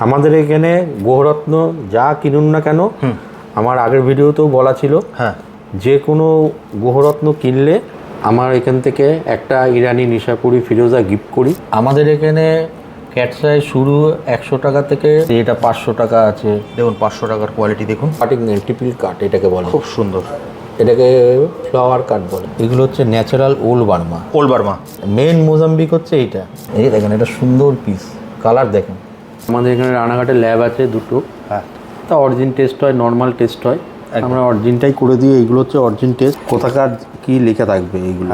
আমাদের এখানে গ্রহরত্ন যা কিনুন না কেন আমার আগের ভিডিওতেও বলা ছিল হ্যাঁ। যে কোনো গ্রহরত্ন কিনলে আমার এখান থেকে একটা ইরানি নিশাপুরি ফিরোজা গিফট করি। আমাদের এখানে ক্যাটসাই শুরু একশো টাকা থেকে এটা পাঁচশো টাকা আছে। দেখুন পাঁচশো টাকার কোয়ালিটি দেখুন। কাটিং টিপিল কাট এটাকে বলে। খুব সুন্দর। এটাকে ফ্লাওয়ার কাট বলে। এগুলো হচ্ছে ন্যাচারাল ওল বার্মা ওল বার্মা মেন মোজাম্বিক হচ্ছে এইটা। এই দেখেন এটা সুন্দর পিস কালার দেখেন। আমাদের এখানে রানাঘাটে ল্যাব আছে দুটো। হ্যাঁ। তা অরিজিন টেস্ট হয় নর্মাল টেস্ট হয়। আমরা অরিজিনটাই করে দিই এইগুলো হচ্ছে অরিজিন টেস্ট কোথাকার কি লেখা থাকবে এইগুলো?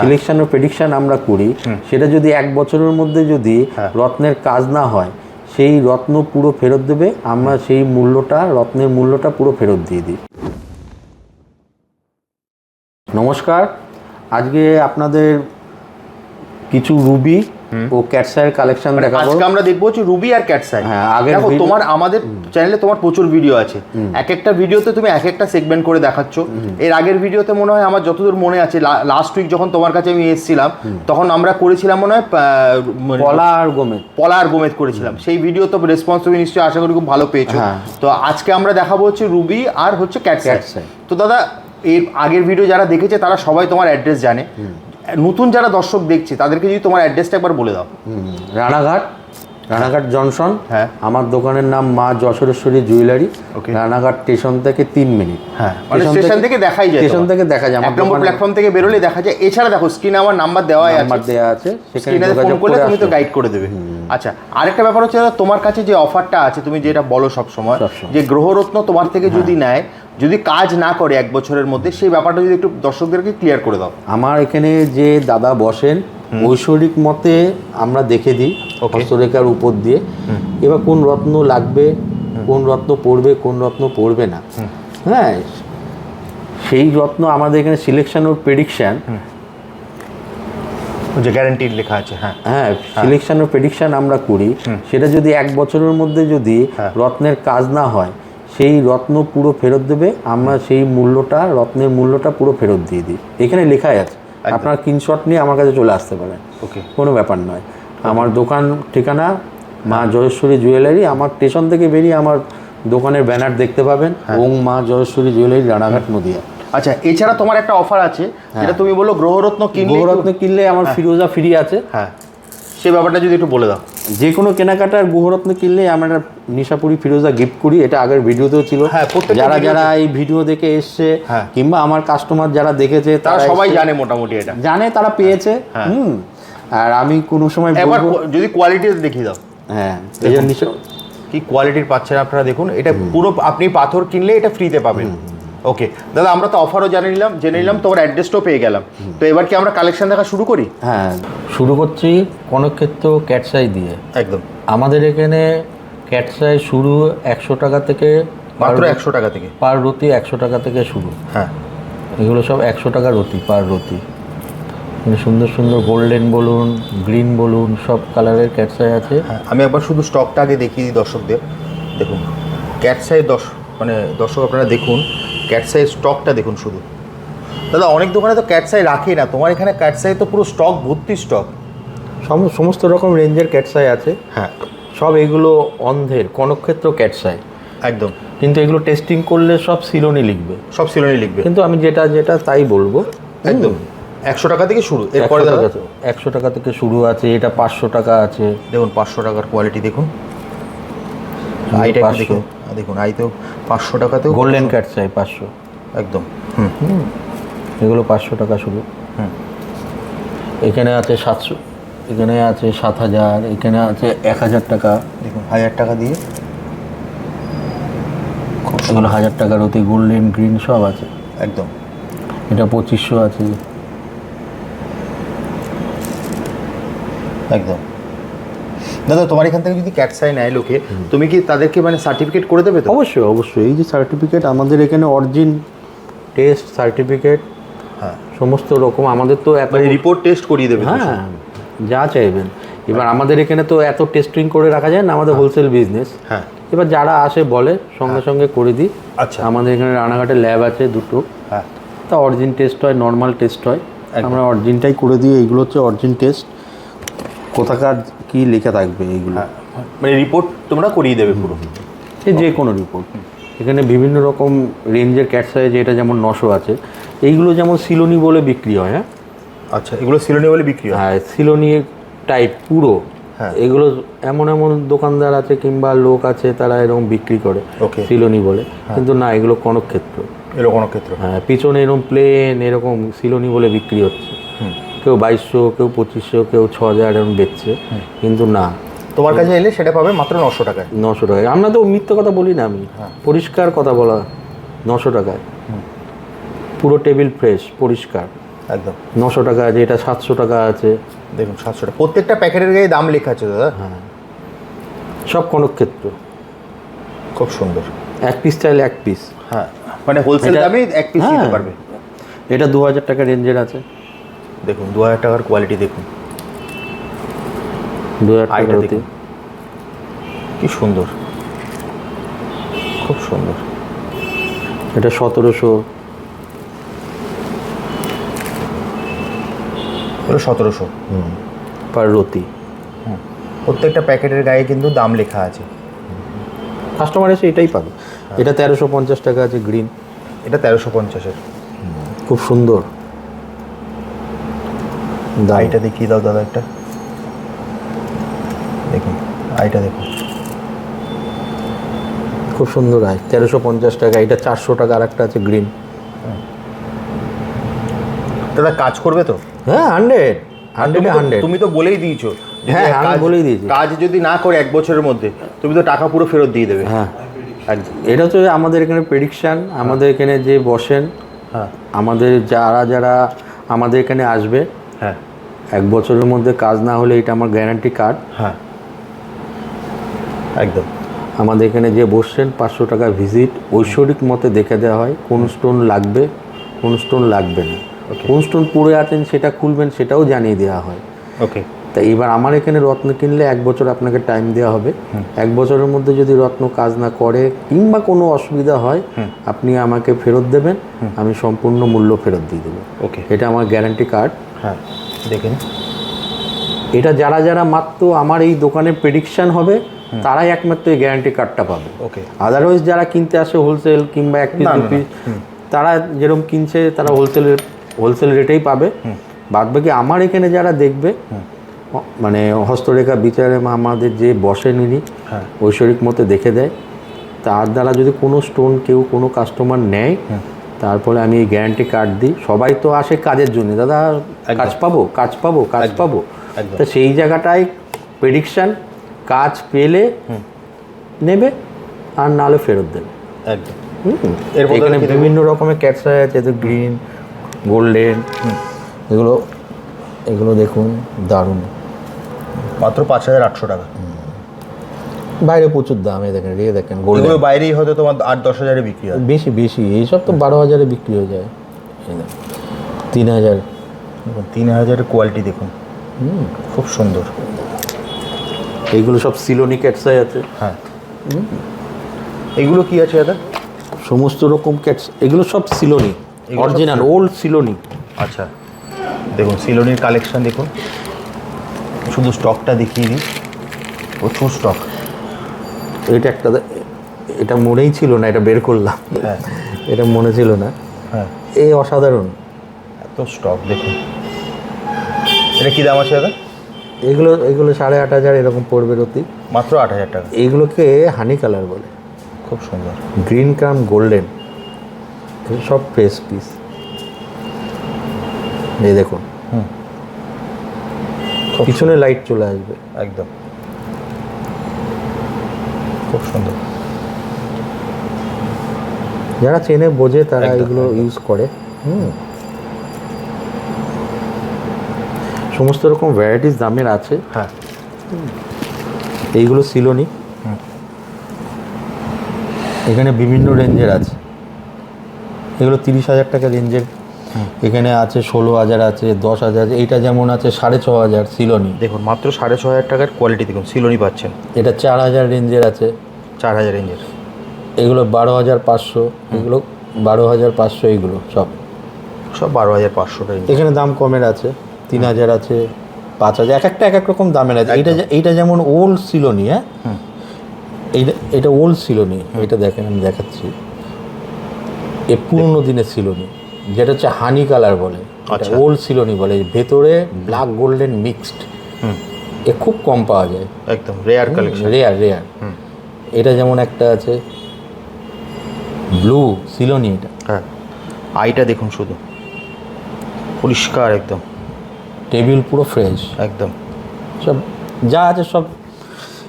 সিলেকশন ও প্রেডিকশন আমরা করি। সেটা যদি এক বছরের মধ্যে যদি রত্নের কাজ না হয় সেই রত্ন পুরো ফেরত দেবে আমরা সেই মূল্যটা রত্নের মূল্যটা পুরো ফেরত দিয়ে দিই। নমস্কার। আজকে আপনাদের কিছু রুবি ও ক্যাটসাইয়ের কালেকশন দেখাবো। আজকে আমরা দেখব হচ্ছে রুবি আর ক্যাটসাই হ্যাঁ, আগের দেখো তোমার আমাদের চ্যানেলে তোমার প্রচুর ভিডিও আছে। এক একটা ভিডিওতে তুমি এক একটা সেগমেন্ট করে দেখাচ্ছ। এর আগের ভিডিওতে মনে হয় আমার যতদূর মনে আছে লাস্ট উইক যখন তোমার কাছে আমি এসেছিলাম তখন আমরা করেছিলাম মনে হয় মানে পলা আর গোমে পলা আর গোমেদ করেছিলাম। সেই ভিডিও তো রেসপন্স তুমি নিশ্চয়ই আশা করি খুব ভালো পেয়েছ। হ্যাঁ। তো আজকে আমরা দেখাবো হচ্ছে রুবি আর হচ্ছে ক্যাটসাই। তো দাদা এর আগের ভিডিও যারা দেখেছে তারা সবাই তোমার অ্যাড্রেস জানে। নতুন যারা দর্শক দেখছে তাদেরকে যদি তোমার অ্যাড্রেসটা একবার বলে দাও। রানাঘাট। রানাঘাট জংশন। হ্যাঁ। আমার দোকানের নাম মা যশোরেশ্বরী জুয়েলারি. রানাঘাট স্টেশন থেকে তিন মিনিট। হ্যাঁ। মানে স্টেশন থেকে দেখাই যায় স্টেশন থেকে দেখা যায়। আমার নম্বর প্ল্যাটফর্ম থেকে বেরোলে দেখা যায়। এছাড়া দেখো স্ক্রিনে আমার নাম্বার দেওয়াই নাম্বার দেওয়া আছে। সেখানে ফোন করলে তুমি তো গাইড করে দেবে। আচ্ছা আরেকটা ব্যাপার হচ্ছে তোমার কাছে যে অফারটা আছে তুমি যেটা বলো সব সময় সবসময়। যে গ্রহরত্ন তোমার থেকে যদি নেয় যদি কাজ না করে এক বছরের মধ্যে সেই ব্যাপারটা যদি একটু দর্শকদেরকে ক্লিয়ার করে দাও। আমার এখানে যে দাদা বসেন ঐশ্বরিক মতে আমরা দেখে দিই হস্তরেখার উপর দিয়ে। এবার কোন রত্ন লাগবে কোন রত্ন পড়বে কোন রত্ন পড়বে না। হ্যাঁ সেই রত্ন আমাদের এখানে সিলেকশন ও প্রেডিকশন যে গ্যারান্টি লেখা আছে হ্যাঁ। হ্যাঁ সিলেকশন ও প্রেডিকশন আমরা করি। সেটা যদি এক বছরের মধ্যে যদি হ্যাঁ। রত্নের কাজ না হয় সেই রত্ন পুরো ফেরত দেবে আমরা সেই মূল্যটা রত্নের মূল্যটা পুরো ফেরত দিয়ে দিই। এখানে লেখাই আছে। আপনার স্ক্রিনশট নিয়ে আমার কাছে চলে আসতে পারেন। ওকে। কোনো ব্যাপার নয়। আমার দোকান ঠিকানা মা জয়েশ্বরী জুয়েলারি আমার স্টেশন থেকে বেরিয়ে আমার দোকানের ব্যানার দেখতে পাবেন হ্যাঁ। ওং মা জয়েশ্বরী জুয়েলারি রানাঘাট নদিয়া। আচ্ছা এছাড়া তোমার একটা অফার আছে যেটা তুমি বলো গ্রহরত্ন কিনলে গ্রহরত্ন কিনলে আমার ফিরোজা ফ্রি আছে। হ্যাঁ। সেই ব্যাপারটা যদি একটু বলে দাও। যে কোনো কেনাকাটার গুহরত্ন কিনলে আমরা নিশাপুরি ফিরোজা গিফট করি এটা আগের ভিডিওতেও ছিল। হ্যাঁ, যারা যারা এই ভিডিও দেখে এসছে হ্যাঁ। কিংবা আমার কাস্টমার যারা দেখেছে তারা সবাই জানে মোটামুটি এটা। জানে তারা পেয়েছে। হ্যাঁ। হুম। আর আমি কোনো সময় যদি কোয়ালিটি দেখিয়ে দাও। হ্যাঁ এই কি কোয়ালিটির পাচ্ছেন আপনারা দেখুন। এটা পুরো আপনি পাথর কিনলে এটা ফ্রিতে পাবেন। ওকে দাদা আমরা তো অফারও জানে নিলাম জেনে নিলাম তোমার অ্যাড্রেসটাও পেয়ে গেলাম। তো এবার কি আমরা কালেকশন দেখা শুরু করি? হ্যাঁ শুরু করছি কনকক্ষেত্র ক্যাটসাই দিয়ে। একদম। আমাদের এখানে ক্যাটসাই শুরু একশো টাকা থেকে মাত্র একশো টাকা থেকে। পার রতি একশো টাকা থেকে শুরু। হ্যাঁ। এগুলো সব একশো টাকা রতি পার রতি। সুন্দর সুন্দর গোল্ডেন বলুন গ্রিন বলুন সব কালারের ক্যাটসাই আছে। হ্যাঁ আমি একবার শুধু স্টকটা আগে দেখিয়ে দিই দর্শকদের। দেখুন ক্যাটসাই দশ মানে দর্শক আপনারা দেখুন ক্যাটসাই স্টকটা দেখুন শুধু। দাদা অনেক দোকানে তো ক্যাটসাই রাখে না। তোমার এখানে ক্যাটসাই তো পুরো স্টক ভর্তি স্টক সম- সমস্ত রকম রেঞ্জের ক্যাটসাই আছে। হ্যাঁ। সব এগুলো অন্ধের কনকক্ষেত্র ক্যাটসাই একদম। কিন্তু এগুলো টেস্টিং করলে সব সিলোনি লিখবে। সব সিলোনি লিখবে। কিন্তু আমি যেটা যেটা তাই বলব। একদম। একশো টাকা থেকে শুরু। এরপরে একশো টাকা থেকে শুরু আছে। এটা পাঁচশো টাকা আছে। দেখুন পাঁচশো টাকার কোয়ালিটি দেখুন। আইটা একটু 500 দেখুন। দেখুন আইতেও পাঁচশো টাকাতেও গোল্ডেন কার্ড ক্যাটসাই পাঁচশো। একদম হুম। এগুলো পাঁচশো টাকা শুরু হুম। এখানে আছে সাতশো এখানে আছে সাত হাজার এখানে আছে এক হাজার টাকা। দেখুন হাজার টাকা দিয়ে। এগুলো হাজার টাকার অতি গোল্ডেন গ্রিন সব আছে। একদম। এটা পঁচিশশো আছে। একদম। দাদা তোমার এখান থেকে যদি ক্যাটসাই নেয় লোকে তুমি কি তাদেরকে মানে সার্টিফিকেট করে দেবে তো? অবশ্যই অবশ্যই। এই যে সার্টিফিকেট আমাদের এখানে অরিজিন টেস্ট সার্টিফিকেট হ্যাঁ। সমস্ত রকম আমাদের তো এত মানে রিপোর্ট টেস্ট করিয়ে দেবে হ্যাঁ যা চাইবেন। এবার আমাদের এখানে তো এত টেস্টিং করে রাখা যায় না আমাদের হোলসেল বিজনেস হ্যাঁ। এবার যারা আসে বলে সঙ্গে সঙ্গে করে দিই। আচ্ছা। আমাদের এখানে রানাঘাটে ল্যাব আছে দুটো। হ্যাঁ। তা অরিজিন টেস্ট হয় নর্মাল টেস্ট হয়। আমরা অরিজিনটাই করে দিই এইগুলো হচ্ছে অরিজিন টেস্ট কোথাকার কি লেখা থাকবে এইগুলো? হ্যাঁ মানে রিপোর্ট তোমরা করিয়ে দেবে পুরো। যে কোনো রিপোর্ট এখানে বিভিন্ন রকম রেঞ্জের ক্যাট সাইজ এটা যেমন নশো আছে এইগুলো যেমন সিলোনি বলে বিক্রি হয় হ্যাঁ? আচ্ছা এগুলো সিলোনি বলে বিক্রি হয়? হ্যাঁ সিলোনি টাইপ পুরো। হ্যাঁ। এগুলো এমন এমন দোকানদার আছে কিংবা লোক আছে তারা এরকম বিক্রি করে. সিলোনি বলে। কিন্তু না এগুলো কনকক্ষেত্র। এরকম ক্ষেত্র হ্যাঁ পিছনে এরকম প্লেন এরকম সিলোনি বলে বিক্রি হচ্ছে। কেউ বাইশশো কেউ পঁচিশশো কেউ ছ হাজার এরকম বেচছে। কিন্তু না। তোমার কাছে এলে সেটা পাবে মাত্র নশো টাকায়। নশো টাকায়। আমরা তো মিথ্যে কথা বলি না আমি। পরিষ্কার কথা বলা নশো টাকায়। পুরো টেবিল ফ্রেশ পরিষ্কার। একদম। নশো টাকা আছে এটা সাতশো টাকা আছে। দেখুন সাতশো টাকা। প্রত্যেকটা প্যাকেটের গায়ে দাম লেখা আছে দাদা। হ্যাঁ। সব কনকক্ষেত্র। খুব সুন্দর। এক পিস চাইলে এক পিস হ্যাঁ। মানে হোলসেল দামে এক পিস হ্যাঁ। নিতে পারবে। এটা দু হাজার টাকা রেঞ্জের আছে। দেখুন দু হাজার টাকার কোয়ালিটি দেখুন। দু হাজার দেখুন। কি সুন্দর। খুব সুন্দর। এটা সতেরোশো। এগুলো সতেরোশো পার রতি। প্রত্যেকটা প্যাকেটের গায়ে কিন্তু দাম লেখা আছে। কাস্টমার এসে এটাই পাবে। এটা তেরোশো পঞ্চাশ টাকা আছে গ্রিন এটা তেরোশো পঞ্চাশের। খুব সুন্দর। আইটা দেখিয়ে দাও দাদা একটা? দেখুন আইটা দেখুন খুব সুন্দর আয় তেরোশো পঞ্চাশ টাকা এটা চারশো টাকা আর একটা আছে গ্রিন দাদা কাজ করবে তো? হ্যাঁ হান্ড্রেড হান্ড্রেডে হান্ড্রেড তুমি তো বলেই দিয়েছ হ্যাঁ, আমি বলেই দিয়েছি। কাজ যদি না করে এক বছরের মধ্যে তুমি তো টাকা পুরো ফেরত দিয়ে দেবে। হ্যাঁ। এটা হচ্ছে আমাদের এখানে প্রেডিকশান আমাদের এখানে যে বসেন হ্যাঁ। আমাদের যারা যারা আমাদের এখানে আসবে হ্যাঁ। এক বছরের মধ্যে কাজ না হলে এটা আমার গ্যারান্টি কার্ড হ্যাঁ। একদম। আমাদের এখানে যে বসছেন পাঁচশো টাকা ভিজিট ঐশ্বরিক মতে দেখে দেওয়া হয় কোন স্টোন লাগবে কোন স্টোন লাগবে না। কোন স্টোন পড়ে আছেন সেটা খুলবেন সেটাও জানিয়ে দেওয়া হয়। ওকে তা এবার আমার এখানে রত্ন কিনলে এক বছর আপনাকে টাইম দেওয়া হবে। এক বছরের মধ্যে যদি রত্ন কাজ না করে কিংবা কোনো অসুবিধা হয় আপনি আমাকে ফেরত দেবেন আমি সম্পূর্ণ মূল্য ফেরত দিয়ে দেবো। ওকে এটা আমার গ্যারান্টি কার্ড হ্যাঁ দেখেন এটা যারা যারা মাত্র আমার এই দোকানের প্রেডিকশান হবে তারাই একমাত্র এই গ্যারান্টি কার্ডটা পাবে। ওকে। আদারওয়াইজ যারা কিনতে আসে হোলসেল কিংবা এক পিস দু পিস তারা যেরকম কিনছে তারা হোলসেল হোলসেল রেটেই পাবে। বাদ বাকি আমার এখানে যারা দেখবে মানে হস্তরেখা বিচারে আমাদের যে বসেন ইনি হ্যাঁ। ঐশ্বরিক মতে দেখে দেয়। তার দ্বারা যদি কোনো স্টোন কেউ কোনো কাস্টমার নেয় তারপরে আমি এই গ্যারান্টি কার্ড দিই। সবাই তো আসে কাজের জন্য। দাদা কাজ পাবো? কাজ পাবো? কাজ পাবো। তো সেই জায়গাটায় প্রেডিকশান কাজ পেলে নেবে আর নাহলে ফেরত দেবে। এখানে বিভিন্ন রকমের ক্যাটসাই আছে তো গ্রিন গোল্ডেন এগুলো এগুলো দেখুন দারুণ। মাত্র পাঁচ হাজার আটশো টাকা। বাইরে প্রচুর দাম এই দেখেন রে দেখেন গোল্ডেন এগুলো বাইরেই হয়তো তোমার আট দশ হাজারে বিক্রি হয়। বেশি বেশি এইসব তো বারো হাজারে বিক্রি হয়ে যায়। তিন হাজার। তিন হাজারের কোয়ালিটি দেখুন। খুব সুন্দর। এইগুলো সব সিলোনি ক্যাটসাই আছে। হ্যাঁ। এগুলো কি আছে দাদা? সমস্ত রকম ক্যাটস এগুলো সব সিলোনি অরিজিনাল ওল্ড সিলোনি। আচ্ছা। দেখুন সিলোনির কালেকশন দেখুন। শুধু স্টকটা দেখিয়ে দিই। প্রচুর স্টক এটা একটা এটা মনেই ছিল না এটা বের করলাম। হ্যাঁ। এটা মনে ছিল না। হ্যাঁ। এই অসাধারণ। এত স্টক দেখুন। এটা কী দাম আছে দাদা? এগুলো এগুলো সাড়ে আট হাজার এরকম পড়বে রতি। মাত্র আট হাজার টাকা। এইগুলোকে হানি কালার বলে। খুব সুন্দর। গ্রিন কাম গোল্ডেন সব ফ্রেশ পিস এই দেখুন। হুম। পিছনে লাইট চলে আসবে। একদম। খুব সুন্দর। যারা চেনে বোঝে তারা এগুলো ইউজ করে। হুম। সমস্ত রকম ভ্যারাইটিস দামের আছে। হ্যাঁ। এইগুলো সিলোনি। এখানে বিভিন্ন রেঞ্জের আছে। এগুলো তিরিশ হাজার টাকা রেঞ্জের এখানে আছে ষোলো হাজার আছে দশ হাজার আছে। এইটা যেমন আছে সাড়ে ছ হাজার সিলোনি দেখুন মাত্র সাড়ে ছ হাজার টাকার কোয়ালিটি দেখুন সিলোনি পাচ্ছেন। এটা চার হাজার রেঞ্জের আছে। চার হাজার রেঞ্জের। এগুলো বারো হাজার পাঁচশো এগুলো বারো হাজার পাঁচশো এইগুলো সব। সব বারো হাজার পাঁচশো রেঞ্জ। এখানে দাম কমের আছে তিন হাজার আছে পাঁচ হাজার এক একটা এক এক রকম দামের আছে। এইটা যে- এইটা যেমন ওল্ড সিলোনি হ্যাঁ? এইটা এটা ওল্ড সিলোনি এটা দেখেন আমি দেখাচ্ছি। এ পুরনো দিনের সিলোনি যেটা হচ্ছে হানি কালার বলে। আচ্ছা। ওল্ড সিলোনি বলে। ভেতরে ব্ল্যাক গোল্ডেন মিক্সড এ খুব কম পাওয়া যায়। একদম রেয়ার কালেকশন রেয়ার রেয়ার এটা যেমন একটা আছে ব্লু সিলোনি এটা। হ্যাঁ। আইটা দেখুন শুধু। পরিষ্কার একদম। টেবিল পুরো ফ্রেশ একদম। সব যা আছে সব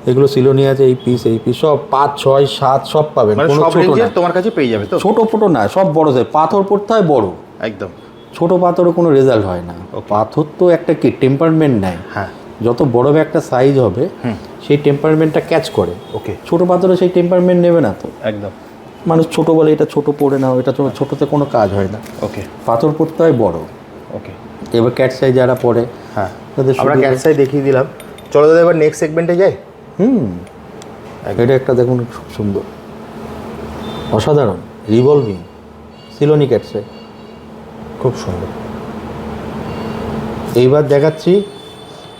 এগুলো সিলোনি আছে এই পিস এই পিস সব পাঁচ ছয় সাত সব পাবেন মানে কোনো ছোট না। তোমার কাছে পেয়ে যাবে তো? ছোট ফোটো না সব বড় সাইজ পাথর পড়তে হয় বড়। একদম। ছোট পাথরে কোনো রেজাল্ট হয় না। পাথর তো একটা কি টেম্পারমেন্ট নেয়। হ্যাঁ। যত বড় একটা সাইজ হবে সেই টেম্পারমেন্টটা ক্যাচ করে। ওকে ছোট পাথরে সেই টেম্পারমেন্ট নেবে না তো। একদম। মানুষ ছোট বলে এটা ছোট পড়ে নাও এটা ছোটতে কোনো কাজ হয় না। ওকে পাথর পড়তে হয় বড়। ওকে এবার ক্যাট সাইজ যারা পড়ে হ্যাঁ। তাদের আমরা ক্যাটসাই দেখিয়ে দিলাম। চলো দাদা এবার নেক্সট সেগমেন্টে যাই? হুম। এটা একটা দেখুন খুব সুন্দর। অসাধারণ। রিভলভিং সিলোনি ক্যাটসাই খুব সুন্দর। এইবার দেখাচ্ছি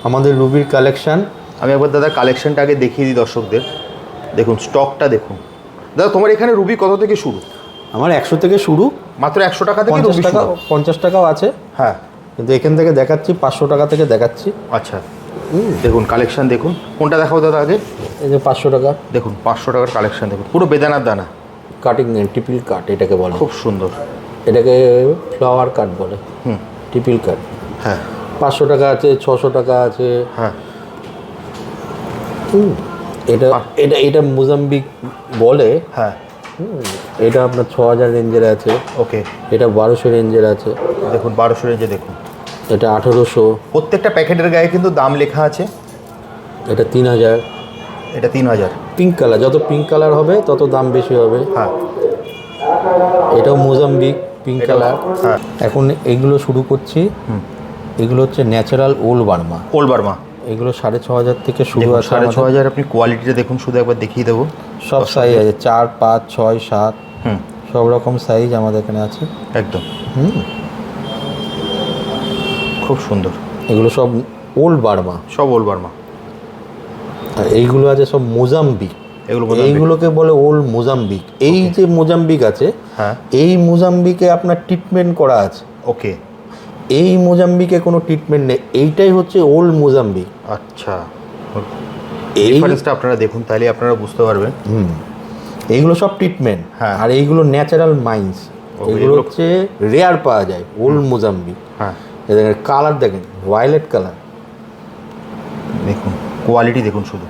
আমাদের রুবির কালেকশন আমি একবার দাদা কালেকশনটা আগে দেখিয়ে দিই দর্শকদের। দেখুন স্টকটা দেখুন। দাদা তোমার এখানে রুবি কত থেকে শুরু? আমার একশো থেকে শুরু। মাত্র একশো টাকা থেকে পঞ্চাশ টাকা পঞ্চাশ টাকাও আছে। হ্যাঁ। কিন্তু এখান থেকে দেখাচ্ছি পাঁচশো টাকা থেকে দেখাচ্ছি। আচ্ছা। দেখুন কালেকশন দেখুন। কোনটা দেখাও দাদা আগে? এই যে পাঁচশো টাকা। দেখুন পাঁচশো টাকার কালেকশন দেখুন। পুরো বেদানার দানা। কাটিং নেই টিপিল কাট এটাকে বলে। খুব সুন্দর। এটাকে ফ্লাওয়ার কাট বলে। হুম। টিপিল কাট হ্যাঁ। পাঁচশো টাকা আছে ছশো টাকা আছে। হ্যাঁ। এটা এটা এটা মোজাম্বিক বলে। হ্যাঁ। এটা আপনার ছ হাজার রেঞ্জের আছে। ওকে। এটা বারোশো রেঞ্জের আছে। দেখুন বারোশো রেঞ্জে দেখুন। এটা আঠেরোশো। প্রত্যেকটা প্যাকেটের গায়ে কিন্তু দাম লেখা আছে। এটা তিন হাজার। এটা তিন হাজার। Pink colour. যত পিঙ্ক কালার হবে তত দাম বেশি হবে। হ্যাঁ। এটাও মোজাম্বিক পিঙ্ক কালার। হ্যাঁ। এখন এগুলো শুরু করছি। এগুলো হচ্ছে ন্যাচারাল ওল বার্মা। ওল বার্মা। এগুলো সাড়ে ছ হাজার থেকে শুরু আছে সাড়ে ছ হাজার আপনি কোয়ালিটিটা দেখুন শুধু একবার দেখিয়ে দেবো। সব সাইজ আছে চার পাঁচ ছয় সাত হুম। সব রকম সাইজ আমাদের এখানে আছে। একদম। হুম। খুব সুন্দর। এগুলো সব ওল্ড বার্মা। সব ওল্ড বার্মা। আর এইগুলো আছে সব মোজাম্বিক। এগুলো। এইগুলোকে বলে ওল্ড মোজাম্বিক। এই যে মোজাম্বিক আছে হ্যাঁ। এই মোজাম্বিকে আপনার ট্রিটমেন্ট করা আছে। ওকে এই মোজাম্বিকে কোনো ট্রিটমেন্ট নেই। এইটাই হচ্ছে ওল্ড মোজাম্বিক আচ্ছা। এই ডিফারেন্সটা আপনারা দেখুন তাহলে আপনারা বুঝতে পারবেন। হুম। এইগুলো সব ট্রিটমেন্ট হ্যাঁ। আর এইগুলো ন্যাচারাল মাইন্স এগুলো হচ্ছে রেয়ার পাওয়া যায় ওল্ড মোজাম্বিক হ্যাঁ। এদের কালার দেখেন ভায়োলেট কালার দেখুন কোয়ালিটি দেখুন শুধু।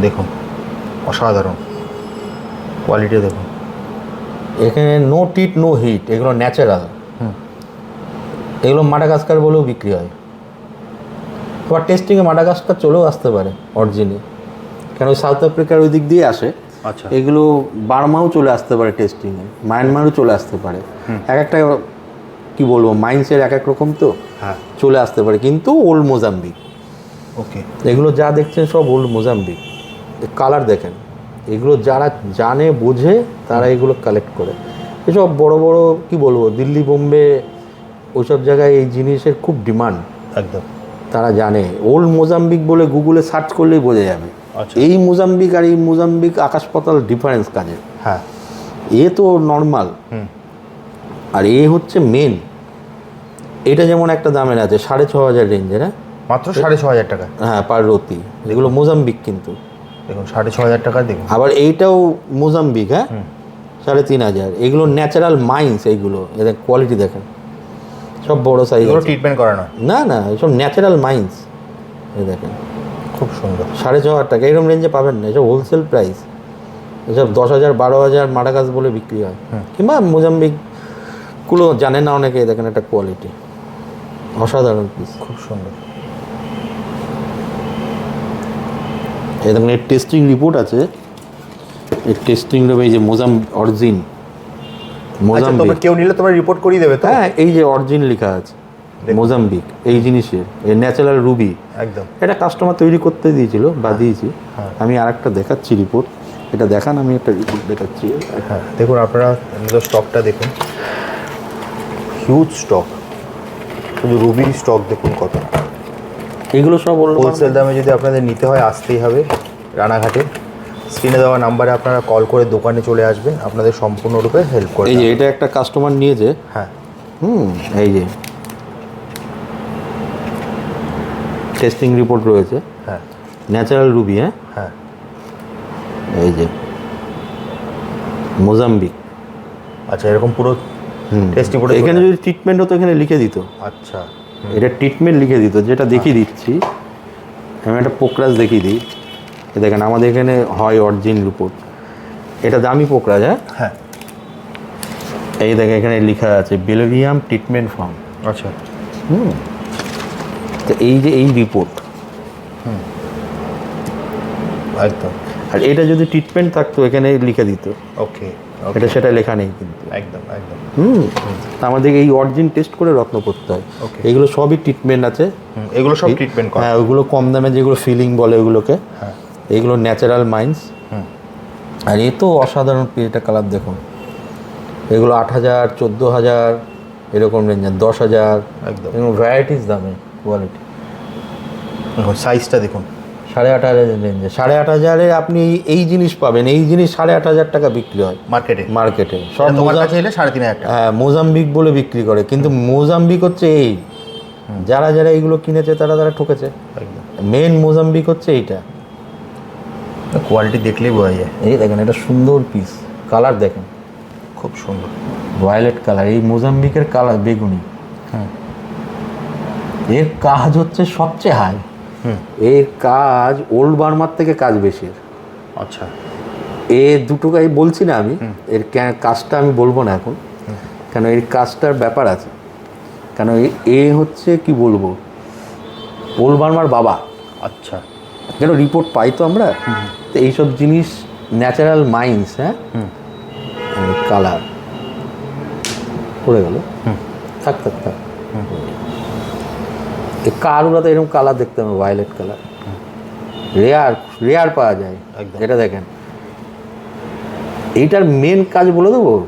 দেখুন অসাধারণ। কোয়ালিটি দেখুন। এখানে নো টিট নো হিট এগুলো ন্যাচারাল। এগুলো মাডাগাস্কার বলেও বিক্রি হয়। আবার টেস্টিংয়ে মাডাগাস্কার চলেও আসতে পারে অরিজিনে কেন সাউথ আফ্রিকার ওই দিক দিয়ে আসে আচ্ছা। এগুলো বার্মাও চলে আসতে পারে টেস্টিংয়ে মায়ানমারও চলে আসতে পারে। এক একটা কি বলব মাইন্সের এক এক রকম তো হ্যাঁ। চলে আসতে পারে কিন্তু ওল্ড মোজাম্বিক। ওকে। এগুলো যা দেখছেন সব ওল্ড মোজাম্বিক। কালার দেখেন এগুলো যারা জানে বোঝে তারা এগুলো কালেক্ট করে। এসব বড় বড় কি বলব দিল্লি বোম্বে ওইসব জায়গায় এই জিনিসের খুব ডিমান্ড। একদম। তারা জানে। ওল্ড মোজাম্বিক বলে গুগলে সার্চ করলেই বোঝা যাবে। আচ্ছা। এই মোজাম্বিক আর এই মোজাম্বিক আকাশ পাতাল ডিফারেন্স কাজে হ্যাঁ। এ তো নর্মাল। আর এ হচ্ছে মেন। এটা যেমন একটা দামের আছে সাড়ে ছ হাজার রেঞ্জের হ্যাঁ? মাত্র সাড়ে ছ হাজার টাকা। হ্যাঁ পার রতি। যেগুলো মোজাম্বিক কিন্তু। দেখুন সাড়ে ছ হাজার টাকা দেখুন। আবার এইটাও মোজাম্বিক হ্যাঁ? সাড়ে তিন হাজার। এগুলো ন্যাচারাল মাইন্স এইগুলো। এদের কোয়ালিটি দেখেন। সব বড় সাইজ এগুলো ট্রিটমেন্ট করা নয় না না এসব ন্যাচারাল মাইন্স এই দেখেন। খুব সুন্দর। সাড়ে ছ হাজার টাকা এরকম রেঞ্জে পাবেন না এসব হোলসেল প্রাইস এসব দশ হাজার বারো হাজার মাডাগাছ বলে বিক্রি হয়। কিংবা মোজাম্বিক মোজাম্বিকগুলো জানে না অনেকে দেখেন একটা কোয়ালিটি অসাধারণ পিস খুব সুন্দর। এই দেখেন এর টেস্টিং রিপোর্ট আছে। এই টেস্টিং এই যে মোজাম অরিজিন। মোজাম্বিক। তবে কেউ নিলে তোমার রিপোর্ট করিয়ে দেবে তো? হ্যাঁ এই যে অরিজিন লেখা আছে মোজাম্বিক এই জিনিসের এই ন্যাচারাল রুবি একদম। এটা কাস্টমার তৈরি করতে দিয়েছিল বা দিয়েছি। হ্যাঁ। আমি আরেকটা দেখাচ্ছি রিপোর্ট এটা দেখান আমি একটা রিপোর্ট দেখাচ্ছি। হ্যাঁ দেখুন আপনারা স্টকটা দেখুন। হিউজ স্টক শুধু রুবির স্টক দেখুন কত। এগুলো সব হোলসেল দামে যদি আপনাদের নিতে হয় আসতেই হবে রানাঘাটে। স্ক্রিনে দেওয়া নাম্বারে আপনারা কল করে দোকানে চলে আসবেন আপনাদের সম্পূর্ণরূপে হেল্প করে এই যে এটা একটা কাস্টমার নিয়েছে? হ্যাঁ। হুম এই যে। টেস্টিং রিপোর্ট রয়েছে। হ্যাঁ। ন্যাচারাল রুবি হ্যাঁ? হ্যাঁ। এই যে। মোজাম্বিক আচ্ছা এরকম পুরো হুম। টেস্ট রিপোর্টে এখানে যদি ট্রিটমেন্ট হতো এখানে লিখে দিত। আচ্ছা এটা ট্রিটমেন্ট লিখে দিত যেটা দেখিয়ে দিচ্ছি। আমি একটা পোকরাজ দেখিয়ে দিই। দেখেন আমাদের এখানে হয় অরিজিন রিপোর্ট এটা দামি পোকরাজ হ্যাঁ? হ্যাঁ। এই দেখেন এখানে লেখা আছে বেলোরিয়াম ট্রিটমেন্ট ফার্ম। আচ্ছা। হুম। তো এই যে এই রিপোর্ট। একদম। আর এটা যদি ট্রিটমেন্ট থাকতো এখানে লিখে দিত। ওকে এটা সেটা লেখা নেই কিন্তু। একদম একদম। হুম। আমাদের এই অরিজিন টেস্ট করে রত্ন করতে হয়. এগুলো সবই ট্রিটমেন্ট আছে। এগুলো সব ট্রিটমেন্ট করা। হ্যাঁ ওগুলো কম দামে যেগুলো ফিলিং বলে ওগুলোকে। হ্যাঁ। এগুলো ন্যাচারাল মাইন্স আর এ তো অসাধারণ এটা কালার দেখুন। এগুলো আট হাজার চোদ্দ হাজার এরকম রেঞ্জের দশ হাজার। একদম। ভ্যারাইটিস দামে কোয়ালিটি দেখুন সাইজটা দেখুন। সাড়ে আট হাজার রেঞ্জে সাড়ে আট হাজারে আপনি এই জিনিস পাবেন। এই জিনিস সাড়ে আট হাজার টাকা বিক্রি হয়। মার্কেটে মার্কেটে সব তোমার মোজা- কাছে এলে সাড়ে তিন হাজার হ্যাঁ মোজাম্বিক বলে বিক্রি করে। কিন্তু মোজাম্বিক হচ্ছে এই। যারা যারা এইগুলো কিনেছে তারা তারা ঠকেছে। মেন মোজাম্বিক হচ্ছে এইটা। কোয়ালিটি দেখলেই বোঝা যায়। এই দেখেন এটা সুন্দর পিস কালার দেখেন খুব সুন্দর। ভায়োলেট কালার এই মোজাম্বিকের কালার বেগুনি। হ্যাঁ। এর কাজ হচ্ছে সবচেয়ে হাই হুম। এর কাজ ওল্ড বার্মার থেকে কাজ বেশি আচ্ছা। এ দুটো গাই বলছি না আমি। এর কাজটা আমি বলব না এখন। কেন এর কাজটার ব্যাপার আছে। কেন এ- এ হচ্ছে কি বলব? ওল্ড বার্মার বাবা। আচ্ছা। কেন রিপোর্ট পাই তো আমরা? তো এইসব জিনিস ন্যাচারাল মাইন্স হ্যাঁ? হুম। কালার পড়ে গেল। হুম। থাক থাক থাক। এই কারুরাতে এরকম কালার দেখতে হবে ভায়োলেট কালার রেয়ার রেয়ার পাওয়া যায় একদম। এটা দেখেন। এইটার মেন কাজ বলে দেবো?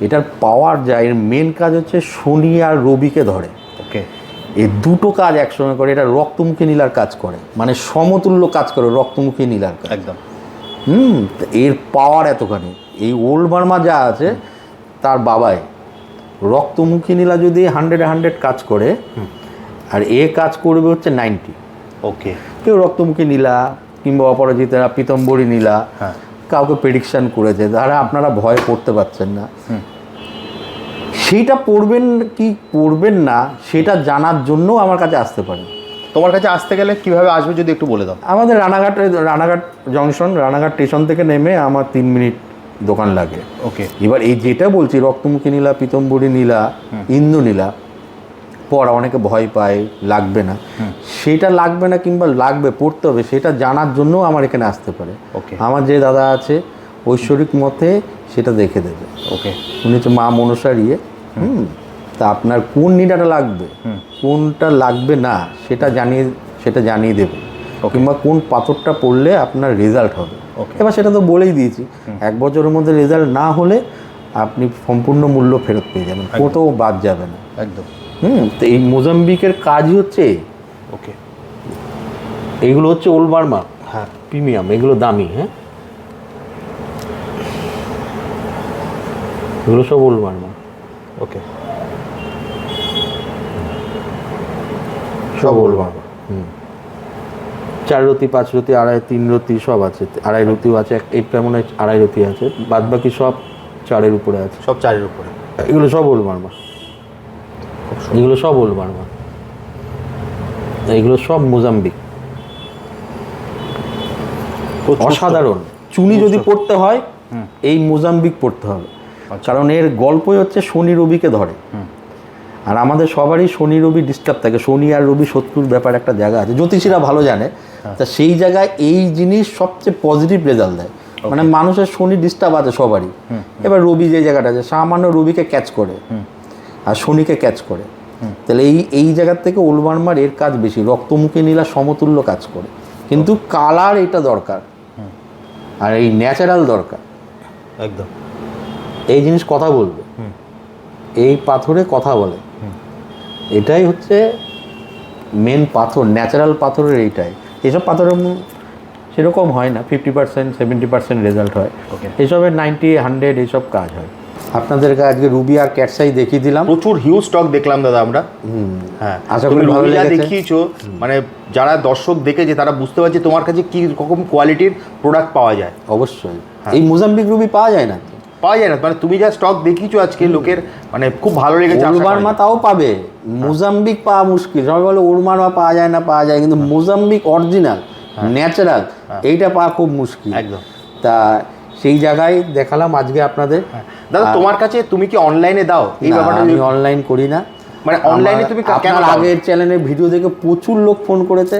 এটার পাওয়ার যায় এর মেন কাজ হচ্ছে শনি আর রবিকে ধরে। এই দুটো কাজ একসঙ্গে করে এটা রক্তমুখী নীলার কাজ করে। মানে সমতুল্য কাজ করে রক্তমুখী নীলার কাজ। একদম। হুম এর পাওয়ার এতখানি। এই ওল্ড বার্মা যা আছে তার বাবাই। রক্তমুখী নীলা যদি হান্ড্রেড হান্ড্রেড কাজ করে আর এ কাজ করবে হচ্ছে নাইনটি ওকে। কেউ রক্তমুখী নীলা কিংবা অপরাজিতারা পিতম্বরী নীলা হ্যাঁ। কাউকে প্রেডিকশন করেছে যারা আপনারা ভয় করতে পারছেন না। সেইটা পড়বেন কি পড়বেন না সেটা জানার জন্য আমার কাছে আসতে পারেন তোমার কাছে আসতে গেলে কীভাবে আসবে যদি একটু বলে দাও? আমাদের রানাঘাটে রানাঘাট জংশন রানাঘাট স্টেশন থেকে নেমে আমার তিন মিনিট দোকান লাগে। ওকে। এবার এই যেটা বলছি রক্তমুখী নীলা পিতম্বরী নীলা ইন্দু নীলা পড়া অনেকে ভয় পায় লাগবে না। সেটা লাগবে না কিংবা লাগবে পড়তে হবে সেটা জানার জন্য আমার এখানে আসতে পারে। ওকে। আমার যে দাদা আছে ঐশ্বরিক মতে সেটা দেখে দেবে। ওকে। উনি হচ্ছে মা মনসার ইয়ে। হুম তা আপনার কোন নিডাটা লাগবে? কোনটা লাগবে না সেটা জানিয়ে সেটা জানিয়ে দেবে। কিংবা কোন পাথরটা পড়লে আপনার রেজাল্ট হবে. এবার সেটা তো বলেই দিয়েছি। এক বছরের মধ্যে রেজাল্ট না হলে আপনি সম্পূর্ণ মূল্য ফেরত পেয়ে যাবেন। কোথাও বাদ যাবে না। একদম। হুম তো এই মোজাম্বিকের কাজই হচ্ছে ওকে এইগুলো হচ্ছে ওল বার্মা হ্যাঁ। প্রিমিয়াম এগুলো দামি হ্যাঁ? এগুলো সব ওল বার্মা ওকে সব বার্মা হুম। চার রতি পাঁচ রতি আড়াই তিন রতি সব আছে। আড়াই রতিও আছে এক- একটা মনে হয় আড়াই রতি আছে। বাদ বাকি সব চারের উপরে আছে। সব চারের উপরে। এগুলো সব ওল বার্মা এগুলো সব ওল বার্মা এগুলো সব মোজাম্বিক। অসাধারণ। চুনি যদি পড়তে হয় এই মোজাম্বিক পড়তে হবে। কারণ এর গল্পই হচ্ছে শনি রবিকে ধরে। আর আমাদের সবারই শনি রবি ডিস্টার্ব থাকে। শনি আর রবি শত্রুর ব্যাপার একটা জায়গা আছে। জ্যোতিষীরা ভালো জানে। তা সেই জায়গায় এই জিনিস সবচেয়ে পজিটিভ রেজাল্ট দেয়। মানে মানুষের শনি ডিস্টার্ব আছে সবারই। এবার রবি যে জায়গাটা আছে সামান্য রবিকে ক্যাচ করে। আর শনিকে ক্যাচ করে। তাহলে এই এই জায়গার থেকে উলবার্মার এর কাজ বেশি। রক্তমুখী নীলা সমতুল্য কাজ করে। কিন্তু কালার এটা দরকার। আর এই ন্যাচারাল দরকার। একদম। এই জিনিস কথা বলবে। এই পাথরে কথা বলে। এটাই হচ্ছে মেন পাথর ন্যাচারাল পাথরের এইটাই। এসব পাথরের মু- সেরকম হয় না fifty percent seventy percent result হয়. এসবের নাইনটি হান্ড্রেড এইসব কাজ হয়। আপনাদেরকে আজকে রুবি আর ক্যাটসাই দেখিয়ে দিলাম। প্রচুর হিউজ স্টক দেখলাম দাদা আমরা। হ্যাঁ। আশা করি ভালো যা। দেখিয়েছো মানে যারা দর্শক দেখেছে তারা বুঝতে পারছে তোমার কাছে কি রকম কোয়ালিটির প্রোডাক্ট পাওয়া যায়। অবশ্যই। এই মোজাম্বিক রুবি পাওয়া যায় না? পাওয়া যায় না। মানে তুমি যা স্টক দেখিয়েছো আজকে লোকের মানে খুব ভালো লেগেছে যায়। তাও পাবে। মোজাম্বিক পাওয়া মুশকিল। সবাই বলে ওরমারমা পাওয়া যায় না পাওয়া যায় কিন্তু মোজাম্বিক অরিজিনাল ন্যাচারাল এইটা পাওয়া খুব মুশকিল। একদম। তা সেই জায়গায় দেখালাম আজকে আপনাদের। দাদা তোমার কাছে তুমি কি অনলাইনে দাও? এই ব্যাপারটা আমি অনলাইন করি না। মানে অনলাইনে তুমি কেন আপনার আগের চ্যানেলে ভিডিও দেখে প্রচুর লোক ফোন করেছে।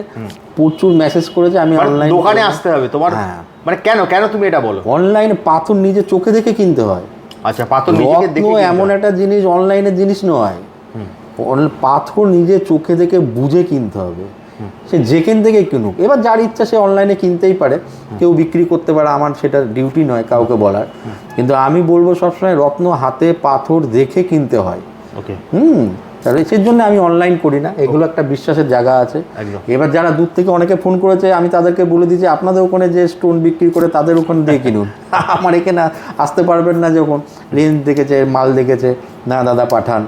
প্রচুর মেসেজ করেছে আমি মানে অনলাইন দোকানে আসতে হবে। তোমার হ্যাঁ। মানে কেন কেন তুমি এটা বলো? অনলাইনে পাথর নিজে চোখে দেখে কিনতে হয়। আচ্ছা পাথর দেখে এমন একটা জিনিস অনলাইনের জিনিস নয়। পাথর নিজে চোখে দেখে বুঝে কিনতে হবে। সে যেখান থেকে কিনুক এবার যার ইচ্ছা সে অনলাইনে কিনতেই পারে। কেউ বিক্রি করতে পারে আমার সেটা ডিউটি নয় কাউকে বলার। কিন্তু আমি বলব সবসময় রত্ন হাতে পাথর দেখে কিনতে হয়। ওকে হুম। তাহলে সেই জন্য আমি অনলাইন করি না। এগুলো একটা বিশ্বাসের জায়গা আছে। এবার যারা দূর থেকে অনেকে ফোন করেছে আমি তাদেরকে বলে দিয়েছি আপনাদের ওখানে যে স্টোন বিক্রি করে তাদের ওখানে দিয়ে কিনুন। আমার এখানে আসতে পারবেন না যখন। রেঞ্জ দেখেছে মাল দেখেছে না দাদা পাঠান।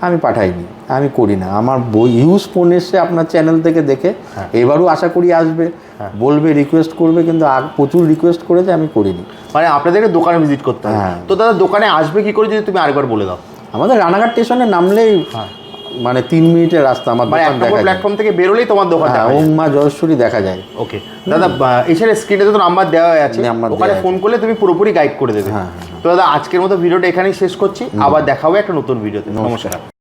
আমি পাঠাইনি আমি করি না। আমার বই ইউজ ফোন এসছে আপনার চ্যানেল থেকে দেখে এবারও আশা করি আসবে। বলবে রিকোয়েস্ট করবে কিন্তু প্রচুর রিকোয়েস্ট করেছে আমি করিনি। মানে আপনাদেরকে দোকানে ভিজিট করতে হবে। হ্যাঁ। তো দাদা দোকানে আসবে কি করে যদি তুমি আরেকবার বলে দাও? আমাদের রানাঘাট স্টেশনে নামলেই মানে তিন মিনিটের রাস্তা আমার মানে দোকান দেখা যায়। প্ল্যাটফর্ম থেকে বেরোলেই তোমার দোকান হ্যাঁ ওম মা জয়শ্বরী দেখা যায়। ওকে দাদা এছাড়া স্ক্রিনে তো নাম্বার দেওয়া আছে। ওখানে ফোন করলে তুমি পুরোপুরি গাইড করে দেবে। হ্যাঁ, তো দাদা আজকের মতো ভিডিওটা এখানেই শেষ করছি। আবার দেখাবো একটা নতুন ভিডিওতে। নমস্কার।